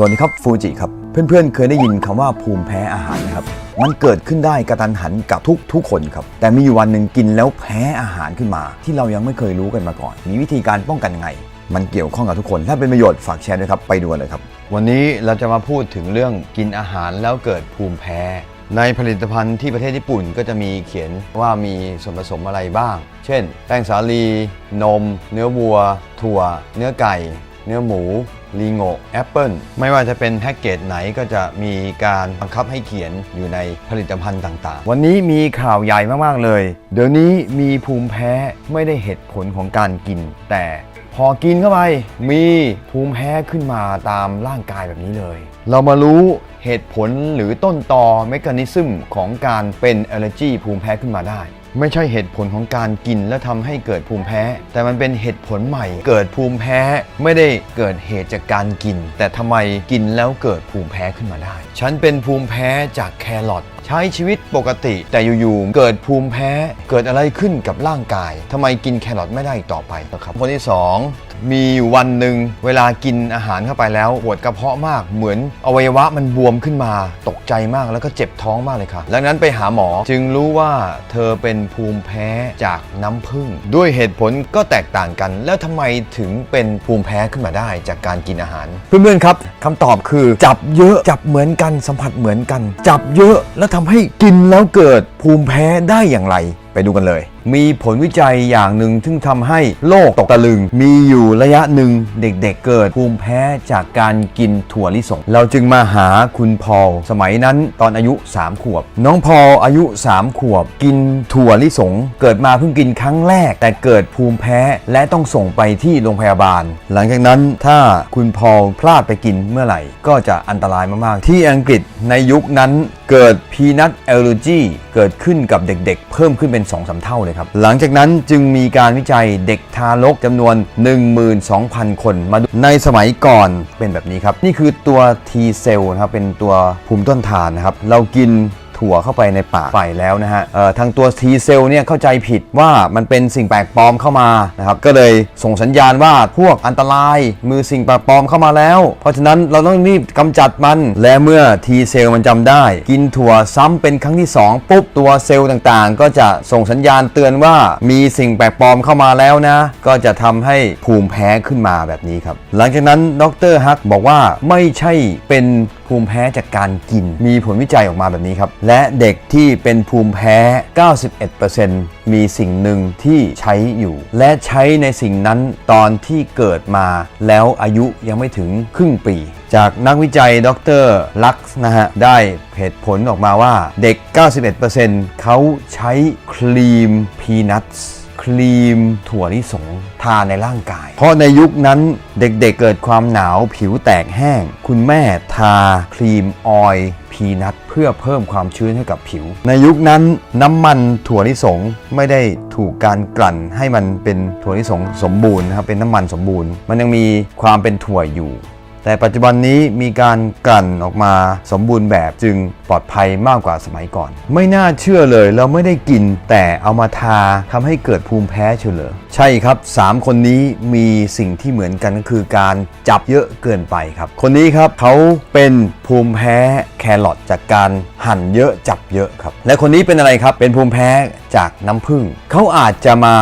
สวัสดีครับฟูจิครับ เพื่อนๆ เคยได้ยินคำว่าภูมิแพ้อาหารนะครับ มันเกิดขึ้นได้กระตันหันกับทุกทุกคนครับ แต่มีอยู่วันหนึ่งกินแล้วแพ้อาหารขึ้นมา ที่เรายังไม่เคยรู้กันมาก่อน มีวิธีการป้องกันยังไง มันเกี่ยวข้องกับทุกคน ถ้าเป็นประโยชน์ฝากแชร์ด้วยครับ ไปดูเลยครับ วันนี้เราจะมาพูดถึงเรื่องกินอาหารแล้วเกิดภูมิแพ้ ในผลิตภัณฑ์ที่ประเทศญี่ปุ่นก็จะมีเขียนว่ามีส่วนผสมอะไรบ้าง เช่น แป้งสาลี นม เนื้อวัว ถั่ว เนื้อไก่ เนื้อหมู ลีโงแอปเปิลไม่ว่าจะเป็นแพ็กเกจไหนก็จะมีการบังคับให้เขียนอยู่ในผลิตภัณฑ์ต่างๆ วันนี้มีข่าวใหญ่มากๆเลย เดี๋ยวนี้มีภูมิแพ้ไม่ได้เหตุผลของการกิน แต่พอกินเข้าไปมีภูมิแพ้ขึ้นมาตามร่างกายแบบนี้เลย เรามารู้เหตุผลหรือต้นตอเมคานิซึมของการเป็น allergy ภูมิแพ้ขึ้นมาได้ ไม่ใช่เหตุผลของการกินแล้วทำให้เกิดภูมิแพ้ แต่มันเป็นเหตุผลใหม่ เกิดภูมิแพ้ไม่ได้เกิดเหตุจากการกิน แต่ทำไมกินแล้วเกิดภูมิแพ้ขึ้นมาได้ ฉันเป็นภูมิแพ้จากแครอทใช้ชีวิตปกติ แต่อยู่ๆเกิดภูมิแพ้เกิดอะไรขึ้นกับร่างกายทำไมกินแครอทไม่ได้อีกต่อไปนะครับคนที่สอง มีอยู่วันหนึ่งเวลากินอาหารเข้าไปแล้วปวดกระเพาะมากเหมือนอวัยวะมันบวมขึ้นมา ตกใจมากแล้วก็เจ็บท้องมากเลยค่ะดังนั้นไปหาหมอจึงรู้ว่าเธอเป็นภูมิแพ้จากน้ำผึ้งด้วยเหตุผลก็แตกต่างกัน แล้วทำไมถึงเป็นภูมิแพ้ขึ้นมาได้จากการกินอาหาร เพื่อนๆครับคำตอบคือจับเยอะจับเหมือนกันสัมผัสเหมือนกัน จับเยอะแล้วทำให้กินแล้วเกิดภูมิแพ้ได้อย่างไร ไปดูกันเลย มีผลวิจัยอย่างหนึ่งซึ่งทำให้โลกตกตะลึง มีอยู่ระยะหนึ่งเด็กๆเกิดภูมิแพ้จากการกินถั่วลิสง เราจึงมาหาคุณพอลสมัยนั้นตอนอายุ 3 ขวบ น้องพอลอายุ 3 ขวบ กินถั่วลิสง เกิดมาเพิ่งกินครั้งแรก แต่เกิดภูมิแพ้และต้องส่งไปที่โรงพยาบาล หลังจากนั้นถ้าคุณพอลพลาดไปกินเมื่อไหร่ ก็จะอันตรายมากๆ ที่อังกฤษในยุคนั้นเกิดพีนัทแอลเลอร์จีเกิดขึ้นกับเด็กๆ เพิ่มขึ้นเป็น2-3สเท่าเลยครับ หลังจากนั้นจึงมีการวิจัยเด็กทารกจำนวน 12,000 คนมาดูในสมัยก่อนเป็นแบบนี้ครับ นี่คือตัว T เซลล์นะครับเป็นตัวภูมิต้นทานนะครับ เรากิน ถั่วเข้าไปในปากไปแล้วนะฮะทางตัว T เซลเนี่ยเข้าใจผิดว่ามันเป็นสิ่งแปลกปลอมเข้ามานะครับก็เลยส่งสัญญาณว่าพวกอันตรายมือสิ่งแปลกปลอมเข้ามาแล้ว เพราะฉะนั้นเราต้องรีบกำจัดมันและเมื่อ T เซลมันจำได้ กินถั่วซ้ำเป็นครั้งที่ 2 ปุ๊บตัวเซลล์ต่างๆ ก็จะส่งสัญญาณเตือนว่ามีสิ่งแปลกปลอมเข้ามาแล้วนะ ก็จะทำให้ภูมิแพ้ขึ้นมาแบบนี้ครับ หลังจากนั้นดรฮักบอกว่าไม่ใช่เป็น ภูมิแพ้จากการกิน มีผลวิจัยออกมาแบบนี้ครับ และเด็กที่เป็นภูมิแพ้ 91%มีสิ่งหนึ่งที่ใช้อยู่ และใช้ในสิ่งนั้นตอนที่เกิดมา แล้วอายุยังไม่ถึงครึ่งปี จากนักวิจัยดรลักซ์นะฮะ ได้เหตุผลออกมาว่าเด็ก 91%เขาใช้ครีมพีนัท ครีมถั่วลิสงทาในร่างกาย เพราะในยุคนั้นเด็กๆเเกิดความหนาวผิวแตกแห้ง คุณแม่ทาครีมออยพีนัทเพื่อเพิ่มความชื้นให้กับผิว ในยุคนั้นน้ำมันถั่วลิสงไม่ได้ถูกการกลั่นให้มันเป็นถั่วลิสงสมบูรณ์นะครับเป็นน้ำมันสมบูรณ์ มันยังมีความเป็นถั่วอยู่ แต่ปัจจุบันนี้มีการกลั่นออกมาสมบูรณ์แบบจึงปลอดภัยมากกว่าสมัยก่อน ไม่น่าเชื่อเลยเราไม่ได้กินแต่เอามาทาทำให้เกิดภูมิแพ้เฉลอใช่ครับ 3 คนนี้มีสิ่งที่เหมือนกันก็คือการจับเยอะเกินไปครับ คนนี้ครับเขาเป็นภูมิแพ้แครอทจากการหั่นเยอะจับเยอะครับ และคนนี้เป็นอะไรครับเป็นภูมิแพ้จากน้ำผึ้งเขาอาจจะมา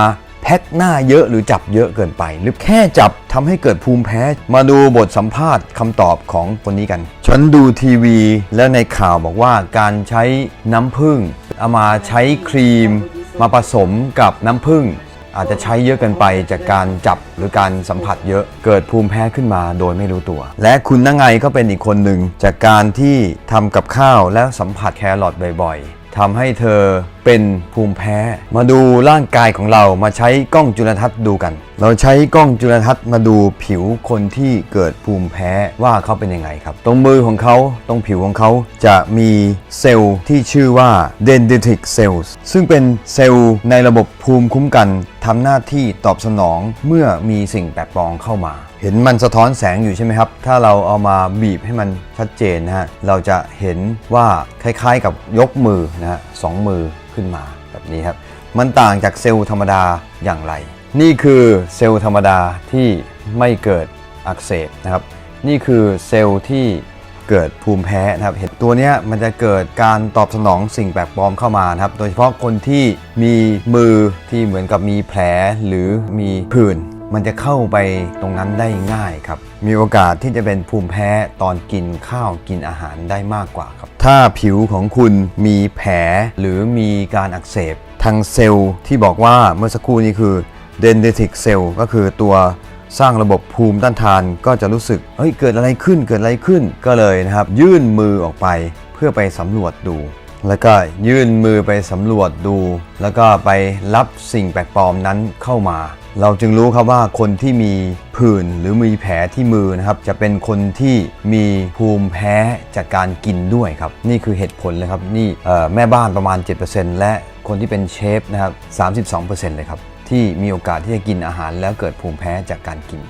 แพ็คหน้าเยอะหรือจับเยอะเกินไป หรือแค่จับทำให้เกิดภูมิแพ้ มาดูบทสัมภาษณ์คำตอบของคนนี้กัน ฉันดูทีวี แล้วในข่าวบอกว่าการใช้น้ำผึ้งเอามาใช้ครีม มาผสมกับน้ำผึ้งอาจจะใช้เยอะเกินไปจากการจับหรือการสัมผัสเยอะเกิดภูมิแพ้ขึ้นมาโดยไม่รู้ตัว และคุณนั่งไงก็เป็นอีกคนหนึ่งจากการที่ทำกับข้าวแล้วสัมผัสแครอทบ่อยๆทำให้เธอ เป็นภูมิแพ้ มาดูร่างกายของเรามาใช้กล้องจุลทรรศน์ดูกัน เราใช้กล้องจุลทรรศน์มาดูผิวคนที่เกิดภูมิแพ้ว่าเขาเป็นยังไงครับ ตรงมือของเขาตรงผิวของเขาจะมีเซลล์ที่ชื่อว่า dendritic cells ซึ่งเป็นเซลล์ในระบบภูมิคุ้มกันทำหน้าที่ตอบสนองเมื่อมีสิ่งแปลกปลอมเข้ามา เห็นมันสะท้อนแสงอยู่ใช่ไหมครับ ถ้าเราเอามาบีบให้มันชัดเจนนะฮะเราจะเห็นว่าคล้ายๆกับยกมือนะฮะสองมือขึ้นมาแบบนี้ครับ มันต่างจากเซลล์ธรรมดาอย่างไร นี่คือเซลล์ธรรมดาที่ไม่เกิดอักเสบนะครับ นี่คือเซลล์ที่เกิดภูมิแพ้นะครับ เห็ดตัวเนี้ยมันจะเกิดการตอบสนองสิ่งแปลกปลอมเข้ามานะครับ โดยเฉพาะคนที่มีมือที่เหมือนกับมีแผลหรือมีผื่น มันจะเข้าไปตรงนั้นได้ง่ายครับ มีโอกาสที่จะเป็นภูมิแพ้ตอนกินข้าวกินอาหารได้มากกว่าครับ ถ้าผิวของคุณมีแผลหรือมีการอักเสบทางเซลล์ที่บอกว่าเมื่อสักครู่นี้คือ dendritic cell ก็คือตัวสร้างระบบภูมิต้านทานก็จะรู้สึก เฮ้ย เกิดอะไรขึ้น เกิดอะไรขึ้น ก็เลยนะครับ ยื่นมือออกไปเพื่อไปสำรวจดู แล้วก็ยื่นมือไปสำรวจดู แล้วก็ไปรับสิ่งแปลกปลอมนั้นเข้ามา เราจึงรู้ครับว่าคนที่มีผื่นหรือมีแผลที่มือนะครับ จะเป็นคนที่มีภูมิแพ้จากการกินด้วยครับ นี่คือเหตุผลเลยครับ นี่แม่บ้านประมาณ 7%และคนที่เป็นเชฟนะครับ 32%เลยครับ ที่มีโอกาสที่จะกินอาหารแล้วเกิดภูมิแพ้จากการกิน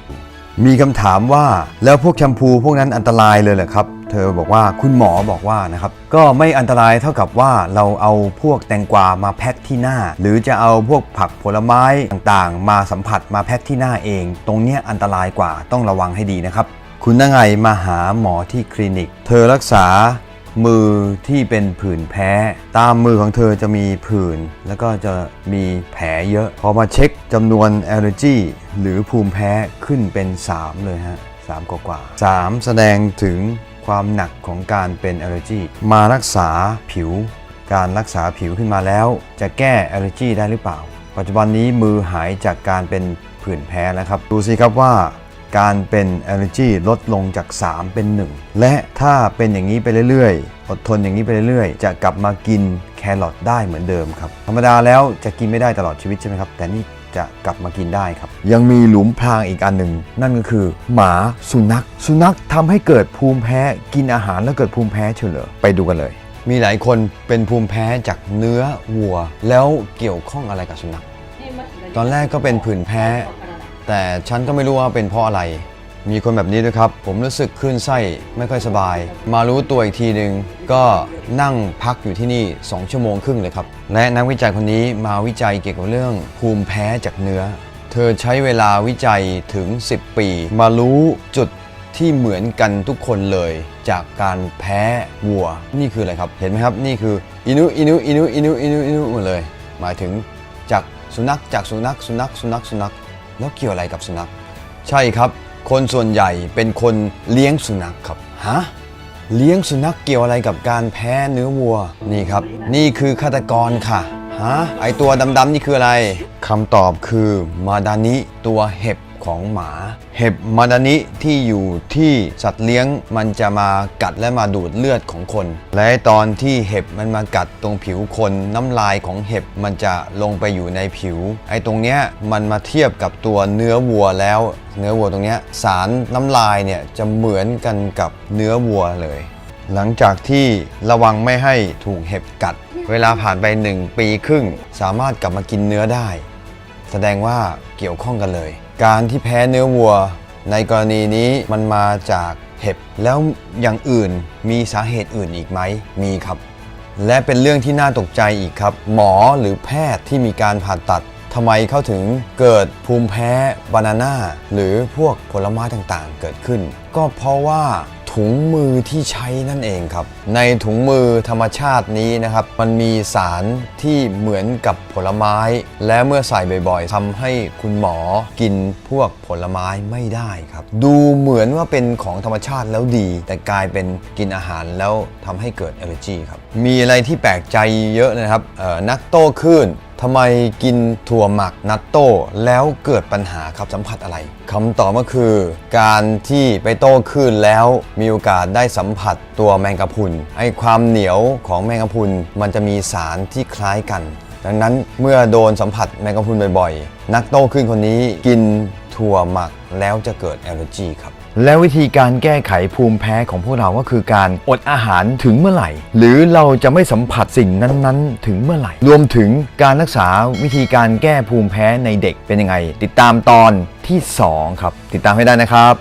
มีคำถามว่าแล้วพวกแชมพูพวกนั้นอันตรายเลยเหรอครับ เธอบอกว่าคุณหมอบอกว่านะครับก็ไม่อันตรายเท่ากับว่าเราเอาพวกแตงกวามาแพ็คที่หน้า หรือจะเอาพวกผักผลไม้ต่างๆ มาสัมผัสมาแพ็คที่หน้าเอง ตรงเนี้ยอันตรายกว่าต้องระวังให้ดีนะครับ คุณนางไงมาหาหมอที่คลินิก เธอรักษามือที่เป็นผื่นแพ้ ตามมือของเธอจะมีผื่น แล้วก็จะมีแผลเยอะ พอมาเช็คจำนวน allergy หรือภูมิแพ้ขึ้นเป็น 3 เลยฮะ3กว่ากว่า3แสดงถึง ความหนักของการเป็น allergy มารักษาผิว การรักษาผิวขึ้นมาแล้ว จะแก้ allergy ได้หรือเปล่า ปัจจุบันนี้มือหายจากการเป็นผื่นแพ้แล้วครับ ดูสิครับว่าการเป็น allergy ลดลงจาก 3 เป็น 1 และถ้าเป็นอย่างนี้ไปเรื่อยๆ อดทนอย่างนี้ไปเรื่อยๆ จะกลับมากินแครอทได้เหมือนเดิมครับ ธรรมดาแล้วจะกินไม่ได้ตลอดชีวิตใช่ไหมครับ แต่นี่ จะกลับมากินได้ครับ ยังมีหลุมพรางอีกอันหนึ่ง นั่นก็คือ หมาสุนัข สุนัขทำให้เกิดภูมิแพ้กินอาหารแล้วเกิดภูมิแพ้เฉลยไปดูกันเลย มีหลายคนเป็นภูมิแพ้จากเนื้อวัว แล้วเกี่ยวข้องอะไรกับสุนัขตอนแรกก็เป็นผื่นแพ้ แต่ฉันก็ไม่รู้ว่าเป็นเพราะอะไร มีคนแบบนี้ด้วยครับ ผมรู้สึกคลื่นไส้ไม่ค่อยสบาย มารู้ตัวอีกทีหนึ่งก็นั่งพักอยู่ที่นี่ 2 ชั่วโมงครึ่งเลยครับ และนักวิจัยคนนี้มาวิจัยเกี่ยวกับเรื่องภูมิแพ้จากเนื้อ เธอใช้เวลาวิจัยถึง 10 ปี มารู้จุดที่เหมือนกันทุกคนเลย จากการแพ้วัว นี่คืออะไรครับ เห็นไหมครับ นี่คืออินุอินุอินุอินุอินุอินุหมดเลย หมายถึงจากสุนัขจากสุนัขสุนัขสุนัขสุนัข แล้วเกี่ยวอะไรกับสุนัข ใช่ครับ คนส่วนใหญ่เป็นคนเลี้ยงสุนัขครับ ฮะ เลี้ยงสุนัขเกี่ยวอะไรกับการแพ้เนื้อวัว นี่ครับ นี่คือฆาตกรค่ะ ฮะ ไอตัวดำๆนี่คืออะไร คำตอบคือมาดานิตัวเห็บ ของหมา เห็บมาดานิที่อยู่ที่สัตว์เลี้ยงมันจะมากัดและมาดูดเลือดของคน และตอนที่เห็บมันมากัดตรงผิวคนน้ำลายของเห็บมันจะลงไปอยู่ในผิว ไอ้ตรงเนี้ยมันมาเทียบกับตัวเนื้อวัวแล้ว เนื้อวัวตรงเนี้ยสารน้ำลายเนี่ยจะเหมือนกันกับเนื้อวัวเลย หลังจากที่ระวังไม่ให้ถูกเห็บกัด เวลาผ่านไป 1 ปีครึ่ง สามารถกลับมากินเนื้อได้ แสดงว่าเกี่ยวข้องกันเลย การที่แพ้เนื้อวัว ในกรณีนี้มันมาจากเห็บแล้วอย่างอื่นมีสาเหตุอื่นอีกไหมมีครับ และเป็นเรื่องที่น่าตกใจอีกครับ หมอหรือแพทย์ที่มีการผ่าตัดทำไมเขาถึงเกิดภูมิแพ้บานาน่าหรือพวกผลไม้ต่างๆ เกิดขึ้น ก็เพราะว่า ถุงมือที่ใช้นั่นเองครับ ในถุงมือธรรมชาตินี้นะครับ มันมีสารที่เหมือนกับผลไม้ และเมื่อใส่บ่อยๆทำให้คุณหมอกินพวกผลไม้ไม่ได้ครับ ดูเหมือนว่าเป็นของธรรมชาติแล้วดี แต่กลายเป็นกินอาหารแล้วทำให้เกิด allergy ครับมีอะไรที่แปลกใจเยอะนะครับนักโต้คลื่น ทำไมกินถั่วหมักนัตโต้แล้วเกิดปัญหาครับสัมผัสอะไรคำตอบก็คือ การที่ไปโต้คลื่นแล้วมีโอกาสได้สัมผัสตัวแมงกะพรุนไอความเหนียวของแมงกะพรุนมันจะมีสารที่คล้ายกัน ดังนั้นเมื่อโดนสัมผัสแมงกะพรุนบ่อยๆ นักโต้คลื่นคนนี้กิน ถั่วหมักแล้วจะเกิดแอลเลอร์จีครับ แล้ววิธีการแก้ไขภูมิแพ้ของพวกเราก็คือการอดอาหารถึงเมื่อไหร่ หรือเราจะไม่สัมผัสสิ่งนั้นๆ ถึงเมื่อไหร่ รวมถึงการรักษาวิธีการแก้ภูมิแพ้ในเด็กเป็นยังไง ติดตามตอนที่ 2 ครับ ติดตามให้ได้นะครับ